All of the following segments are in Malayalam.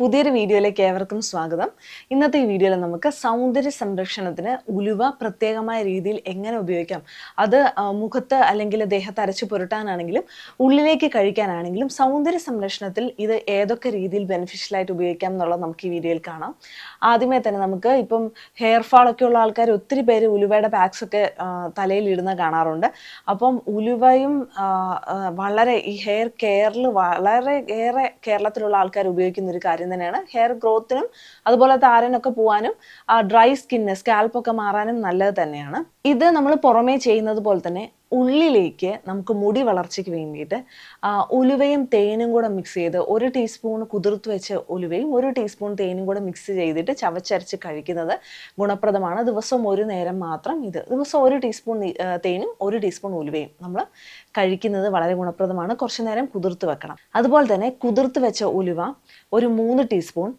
പുതിയൊരു വീഡിയോയിലേക്ക് ഏവർക്കും സ്വാഗതം. ഇന്നത്തെ ഈ വീഡിയോയിൽ നമുക്ക് സൗന്ദര്യ സംരക്ഷണത്തിന് ഉലുവ പ്രത്യേകമായ രീതിയിൽ എങ്ങനെ ഉപയോഗിക്കാം? അത് മുഖത്ത് അല്ലെങ്കിൽ ദേഹത്ത് അരച്ചു പുരട്ടാനാണെങ്കിലും ഉള്ളിലേക്ക് കഴിക്കാനാണെങ്കിലും സൗന്ദര്യ സംരക്ഷണത്തിൽ ഇത് ഏതൊക്കെ രീതിയിൽ ബെനിഫിഷ്യൽ ആയിട്ട് ഉപയോഗിക്കാം എന്നുള്ളത് നമുക്ക് ഈ വീഡിയോയിൽ കാണാം. ആദ്യമേ തന്നെ നമുക്ക് ഇപ്പം ഹെയർ ഫാൾ ഒക്കെ ഉള്ള ആൾക്കാർ ഒത്തിരി പേര് ഉലുവയുടെ പാക്സ് ഒക്കെ തലയിൽ ഇടുന്ന കാണാറുണ്ട്. അപ്പം ഉലുവയും വളരെ ഈ ഹെയർ കെയറിൽ വളരെ ഏറെ കേരളത്തിലുള്ള ആൾക്കാർ ഉപയോഗിക്കുന്ന ഒരു കാര്യം തന്നെയാണ്. ഹെയർ ഗ്രോത്തിനും അതുപോലെ താരനൊക്കെ പോകാനും ഡ്രൈ സ്കിന്ന് സ്കാൽപ്പൊക്കെ മാറാനും നല്ലത് തന്നെയാണ്. ഇത് നമ്മൾ പുറമേ ചെയ്യുന്നത് പോലെ തന്നെ ഉള്ളിലേക്ക് നമുക്ക് മുടി വളർച്ചയ്ക്ക് വേണ്ടിയിട്ട് ഉലുവയും തേനും കൂടെ മിക്സ് ചെയ്ത് ഒരു ടീസ്പൂൺ കുതിർത്ത് വെച്ച ഉലുവയും ഒരു ടീസ്പൂൺ തേനും കൂടെ മിക്സ് ചെയ്തിട്ട് ചവച്ചരച്ച് കഴിക്കുന്നത് ഗുണപ്രദമാണ്. ദിവസം ഒരു നേരം മാത്രം ഇത്. ദിവസം ഒരു ടീസ്പൂൺ തേനും ഒരു ടീസ്പൂൺ ഉലുവയും നമ്മൾ കഴിക്കുന്നത് വളരെ ഗുണപ്രദമാണ്. കുറച്ച് നേരം കുതിർത്ത് വെക്കണം. അതുപോലെ തന്നെ കുതിർത്ത് വെച്ച ഉലുവ ഒരു മൂന്ന് ടീസ്പൂൺ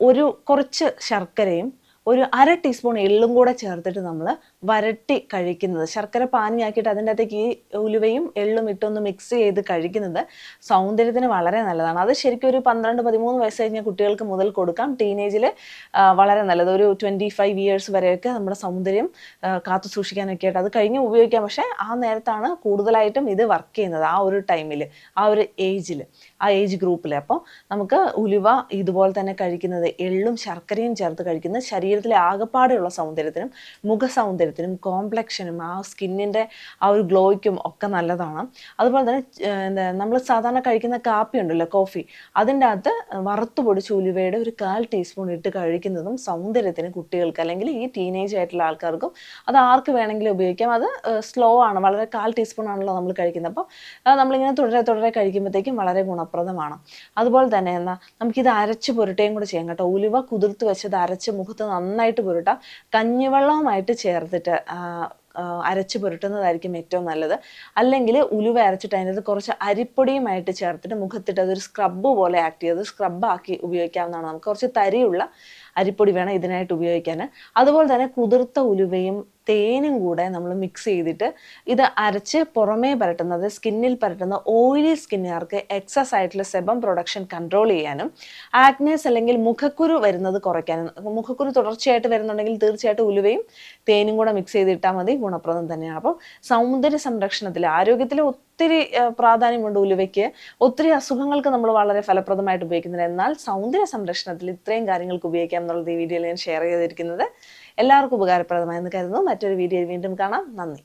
ഒരു കുറച്ച് ശർക്കരയും ഒരു അര ടീസ്പൂൺ എള്ളും കൂടെ ചേർത്തിട്ട് നമ്മൾ വരട്ടി കഴിക്കുന്നത്. ശർക്കര പാനിയാക്കിയിട്ട് അതിന്റെ അകത്തേക്ക് ഈ ഉലുവയും എള്ളും ഇട്ടൊന്ന് മിക്സ് ചെയ്ത് കഴിക്കുന്നത് സൗന്ദര്യത്തിന് വളരെ നല്ലതാണ്. അത് ശരിക്കും ഒരു പന്ത്രണ്ട് പതിമൂന്ന് വയസ്സ് കഴിഞ്ഞ കുട്ടികൾക്ക് മുതൽ കൊടുക്കാം. ടീനേജിൽ വളരെ നല്ലത്. ഒരു ട്വന്റി ഫൈവ് ഇയേഴ്സ് വരെയൊക്കെ നമ്മുടെ സൗന്ദര്യം കാത്തു സൂക്ഷിക്കാനൊക്കെ ആയിട്ട് അത് കഴിഞ്ഞ് ഉപയോഗിക്കാം. പക്ഷേ ആ നേരത്താണ് കൂടുതലായിട്ടും ഇത് വർക്ക് ചെയ്യുന്നത് ആ ഒരു ടൈമിൽ ആ ഒരു ഏജിൽ ആ ഏജ് ഗ്രൂപ്പിൽ അപ്പോൾ നമുക്ക് ഉലുവ ഇതുപോലെ തന്നെ കഴിക്കുന്നത് എള്ളും ശർക്കരയും ചേർത്ത് കഴിക്കുന്നത് ശരീരത്തിലെ ആകപ്പാടെയുള്ള സൗന്ദര്യത്തിനും മുഖ സൗന്ദര്യത്തിനും കോംപ്ലക്ഷനും ആ സ്കിന്നിന്റെ ആ ഒരു ഗ്ലോയ്ക്കും ഒക്കെ നല്ലതാണ്. അതുപോലെ തന്നെ എന്താ നമ്മൾ സാധാരണ കഴിക്കുന്ന കാപ്പി ഉണ്ടല്ലോ കോഫി അതിന്റെ അകത്ത് വറുത്തു പൊടിച്ച ഉലുവയുടെ ഒരു കാൽ ടീസ്പൂൺ ഇട്ട് കഴിക്കുന്നതും സൗന്ദര്യത്തിന് കുട്ടികൾക്ക് അല്ലെങ്കിൽ ഈ ടീനേജ് ആയിട്ടുള്ള ആൾക്കാർക്കും അത് ആർക്ക് വേണമെങ്കിലും ഉപയോഗിക്കാം. അത് സ്ലോ ആണ് വളരെ കാൽ ടീസ്പൂൺ ആണല്ലോ നമ്മൾ കഴിക്കുന്നത്. അപ്പോൾ നമ്മളിങ്ങനെ തുടരെ തുടരെ കഴിക്കുമ്പോഴത്തേക്കും വളരെ ഗുണപ്രദമാണ്. അതുപോലെ തന്നെ എന്താ നമുക്കിത് അരച്ച് പുരട്ടുകയും കൂടെ ചെയ്യാം കേട്ടോ. ഉലുവ കുതിർത്ത് വെച്ചത് അരച്ച് മുഖത്ത് നന്നായിട്ട് പുരട്ടാം. കഞ്ഞിവെള്ളവുമായിട്ട് ചേർത്തിട്ട് അരച്ച് പുരട്ടുന്നതായിരിക്കും ഏറ്റവും നല്ലത്. അല്ലെങ്കിൽ ഉലുവ അരച്ചിട്ട് അതിനകത്ത് കുറച്ച് അരിപ്പൊടിയുമായിട്ട് ചേർത്തിട്ട് മുഖത്തിട്ട് അതൊരു സ്ക്രബ്ബ് പോലെ ആക്ട് ചെയ്ത് സ്ക്രബാക്കി ഉപയോഗിക്കാവുന്നതാണ്. നമുക്ക് കുറച്ച് തരിയുള്ള അരിപ്പൊടി വേണം ഇതിനായിട്ട് ഉപയോഗിക്കാൻ. അതുപോലെ തന്നെ കുതിർത്ത ഉലുവയും തേനും കൂടെ നമ്മൾ മിക്സ് ചെയ്തിട്ട് ഇത് അരച്ച് പുറമേ പരട്ടുന്നത് സ്കിന്നിൽ പരട്ടുന്ന ഓയിലി സ്കിന്നുകാർക്ക് എക്സസ് ആയിട്ടുള്ള സെബം പ്രൊഡക്ഷൻ കൺട്രോൾ ചെയ്യാനും ആക്നേസ് അല്ലെങ്കിൽ മുഖക്കുരു വരുന്നത് കുറയ്ക്കാനും മുഖക്കുരു തുടർച്ചയായിട്ട് വരുന്നുണ്ടെങ്കിൽ തീർച്ചയായിട്ടും ഉലുവയും തേനും കൂടെ മിക്സ് ചെയ്തിട്ടാൽ മതി ഗുണപ്രദം തന്നെയാണ്. അപ്പോൾ സൗന്ദര്യ സംരക്ഷണത്തിൽ ആരോഗ്യത്തിൽ ഒത്തിരി പ്രാധാന്യമുണ്ട് ഉലുവയ്ക്ക്. ഒത്തിരി അസുഖങ്ങൾക്ക് നമ്മൾ വളരെ ഫലപ്രദമായിട്ട് ഉപയോഗിക്കുന്നുണ്ട്. എന്നാൽ സൗന്ദര്യ സംരക്ഷണത്തിൽ ഇത്രയും കാര്യങ്ങൾക്ക് ഉപയോഗിക്കാം എന്നുള്ളത് ഈ വീഡിയോയിൽ ഞാൻ ഷെയർ ചെയ്തിരിക്കുന്നത്. എല്ലാവർക്കും ഉപകാരപ്രദമായെന്ന് കരുതുന്നു. മറ്റൊരു വീഡിയോയിൽ വീണ്ടും കാണാം. നന്ദി.